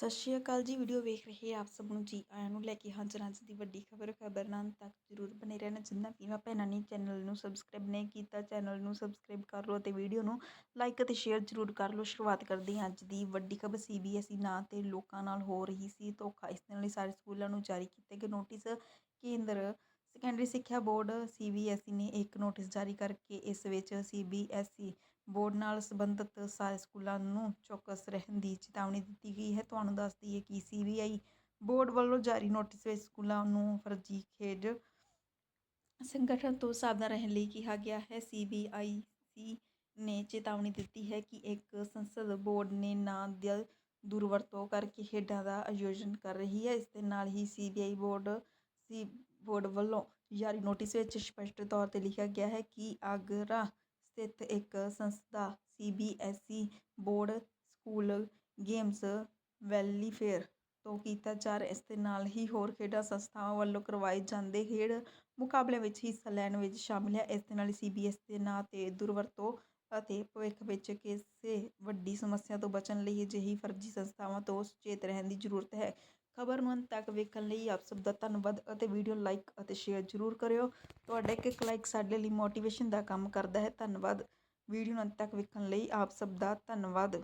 ਸਤਿ ਸ਼੍ਰੀ ਅਕਾਲ ਜੀ ਵੀਡੀਓ ਵੇਖ ਰਹੇ ਆਪ ਸਭ ਨੂੰ ਜੀ, ਆਇਆਂ ਨੂੰ ਲੈ ਕੇ ਹਾਜ਼ਰ ਹਾਂ ਅੱਜ ਦੀ ਵੱਡੀ ਖਬਰ ਖਬਰ ਨਾਲ ਤੱਕ ਜਰੂਰ ਬਨੇ ਰਹਿਣਾ ਜਿੰਨਾ ਵੀਰਾਂ ਭੈਣਾਂ ਨੇ ਚੈਨਲ ਨੂੰ ਸਬਸਕ੍ਰਾਈਬ ਨਹੀਂ ਕੀਤਾ ਚੈਨਲ ਨੂੰ ਸਬਸਕ੍ਰਾਈਬ ਕਰ ਲਓ ਤੇ ਵੀਡੀਓ ਨੂੰ ਲਾਈਕ ਅਤੇ ਸ਼ੇਅਰ ਜਰੂਰ ਕਰ ਲਓ। ਸ਼ੁਰੂਆਤ ਕਰਦੇ ਹਾਂ ਅੱਜ ਦੀ ਵੱਡੀ ਖਬਰ ਸੀਬੀਐਸਈ ਨਾਂ ਤੇ ਲੋਕਾਂ ਨਾਲ ਹੋ ਰਹੀ ਸੀ ਧੋਖਾ। ਇਸ ਦੇ ਨਾਲ ਸਾਰੇ ਸਕੂਲਾਂ ਨੂੰ ਜਾਰੀ ਕੀਤੇ ਗਏ ਨੋਟਿਸ ਕੇਂਦਰ ਸੈਕੰਡਰੀ ਸਿੱਖਿਆ ਬੋਰਡ ਸੀਬੀਐਸਈ ਨੇ ਇੱਕ ਨੋਟਿਸ ਜਾਰੀ ਕਰਕੇ ਇਸ ਵਿੱਚ ਸੀਬੀਐਸਈ ਬੋਰਡ ਨਾਲ ਸੰਬੰਧਿਤ ਸਾਰੇ ਸਕੂਲਾਂ ਨੂੰ ਚੌਕਸ ਰਹਿਣ ਦੀ ਚੇਤਾਵਨੀ ਦਿੱਤੀ ਗਈ ਹੈ। ਤੁਹਾਨੂੰ ਦੱਸ ਦਈਏ ਕਿ ਸੀਬੀਆਈ ਬੋਰਡ ਵੱਲੋਂ ਜਾਰੀ ਨੋਟਿਸ ਵਿੱਚ ਸਕੂਲਾਂ ਨੂੰ ਫਰਜ਼ੀ ਖੇਡ ਸੰਗਠਨ ਤੋਂ ਸਾਵਧਾਨ ਰਹਿਣ ਲਈ ਕਿਹਾ ਗਿਆ ਹੈ। ਸੀਬੀਆਈਸੀ ਨੇ ਚੇਤਾਵਨੀ ਦਿੱਤੀ ਹੈ ਕਿ ਇੱਕ ਸੰਸਦ ਬੋਰਡ ਨੇ ਨਾਂ ਦੀ ਦੁਰਵਰਤੋਂ ਕਰਕੇ ਖੇਡਾਂ ਦਾ ਆਯੋਜਨ ਕਰ ਰਹੀ ਹੈ। ਇਸ ਦੇ ਨਾਲ ਹੀ ਸੀਬੀਆਈ ਬੋਰਡ ਸੀ ਬੋਰਡ ਵੱਲੋਂ ਜਾਰੀ ਨੋਟਿਸ ਵਿੱਚ ਸਪਸ਼ਟ ਤੌਰ ਤੇ ਲਿਖਿਆ ਗਿਆ ਹੈ ਕਿ ਆਗਰਾ ਸਥਿਤ ਇੱਕ ਸੰਸਥਾ CBSE board school games welfare ਤੋਂ ਕੀਤਾ ਜਾ ਰਿਹਾ ਇਸ ਦੇ ਨਾਲ ਹੀ ਹੋਰ ਖੇਡਾਂ ਸੰਸਥਾਵਾਂ ਵੱਲੋਂ ਕਰਵਾਏ ਜਾਂਦੇ ਖੇਡ ਮੁਕਾਬਲਿਆਂ ਵਿੱਚ ਹਿੱਸਾ ਲੈਣ ਵਿੱਚ ਸ਼ਾਮਿਲ ਹੈ। ਇਸ ਦੇ ਨਾਲ ਸੀਬੀਐਸ ਦੇ ਨਾਂ ਤੇ ਦੁਰਵਰਤੋਂ ਅਤੇ ਭਵਿੱਖ ਵਿੱਚ ਕਿਸੇ ਵੱਡੀ ਸਮੱਸਿਆ ਤੋਂ ਬਚਣ ਲਈ ਅਜਿਹੀ ਫਰਜ਼ੀ ਸੰਸਥਾਵਾਂ ਤੋਂ ਸੁਚੇਤ ਰਹਿਣ ਦੀ ਜ਼ਰੂਰਤ ਹੈ। ਖਬਰ ਨੂੰ ਅੰਤ ਤੱਕ ਵੇਖਣ ਲਈ ਆਪ ਸਭ ਦਾ ਧੰਨਵਾਦ ਅਤੇ ਵੀਡੀਓ ਲਾਈਕ ਅਤੇ ਸ਼ੇਅਰ ਜ਼ਰੂਰ ਕਰਿਓ। ਤੁਹਾਡਾ ਇੱਕ ਇੱਕ ਲਾਈਕ ਸਾਡੇ ਲਈ ਮੋਟੀਵੇਸ਼ਨ ਦਾ ਕੰਮ ਕਰਦਾ ਹੈ। ਧੰਨਵਾਦ। ਵੀਡੀਓ ਨੂੰ ਅੰਤ ਤੱਕ ਵੇਖਣ ਲਈ ਆਪ ਸਭ ਦਾ ਧੰਨਵਾਦ।